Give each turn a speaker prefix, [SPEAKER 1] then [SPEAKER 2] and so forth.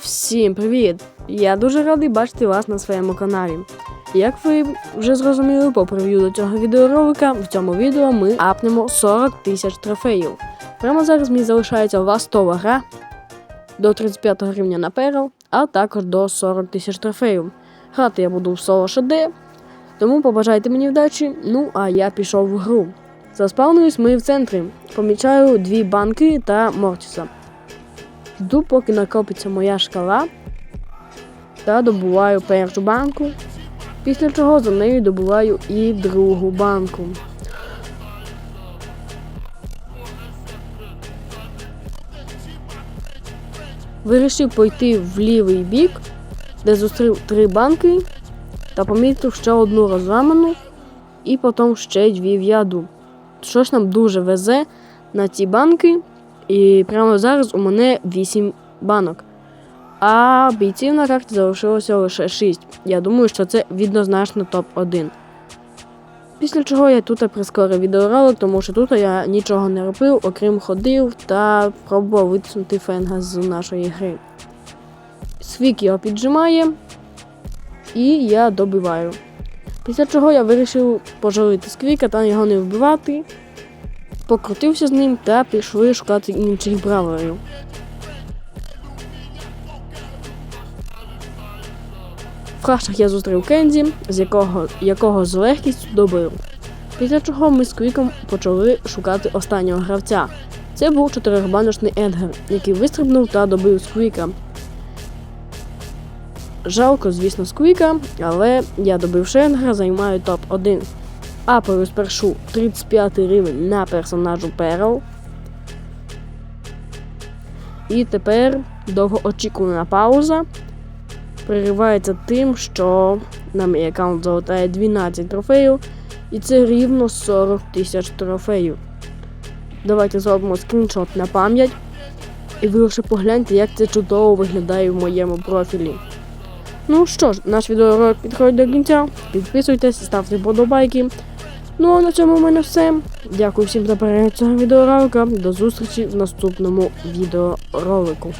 [SPEAKER 1] всім привіт! Я дуже радий бачити вас на своєму каналі. Як ви вже зрозуміли по прев'ю до цього відеоролика, в цьому відео ми апнемо 40 тисяч трофеїв. Прямо зараз мені залишається ластова гра до 35 рівня на перл, а також до 40 тисяч трофеїв. Грати я буду в соло ШД, тому побажайте мені вдачі. Ну а я пішов в гру. Заспавнились ми в центрі. Помічаю дві банки та Мортіса. Жду, поки накопиться моя шкала та добуваю першу банку, після чого за нею добуваю і другу банку. Вирішив пойти в лівий бік, де зустрів три банки та помітив ще одну розламану і потім ще дві в яду. Щось нам дуже везе на ці банки, і прямо зараз у мене 8 банок. А бійців на карті залишилося лише 6. Я думаю, що це віднозначно топ-1. Після чого я тут прискорив відеоролик, тому що тут я нічого не робив, окрім ходив та пробував витиснути фенга з нашої гри. Свік його піджимає, і я добиваю. Після чого я вирішив пожалити сквіка та його не вбивати. Покрутився з ним та пішли шукати інших бравлерів. В кращах я зустрів Кензі, з якого, якого з легкістю добив. Після чого ми з Квіком почали шукати останнього гравця. Це був чотирихбаночний Едгар, який вистрибнув та добив Сквіка. Жалко, звісно, Сквіка, але я добивши Едгара, займаю топ-1. Апаю спершу 35 рівень на персонажу Перл. І тепер довгоочікувана пауза переривається тим, що на мій аккаунт залетає 12 трофеїв, і це рівно 40 тисяч трофеїв. Давайте зробимо скріншот на пам'ять. І ви лише погляньте, як це чудово виглядає в моєму профілі. Ну що ж, наш відеоролик підходить до кінця. Підписуйтесь, ставте вподобайки. Ну а на цьому в мене все. Дякую всім за перегляд цього відеоролика. До зустрічі в наступному відеоролику.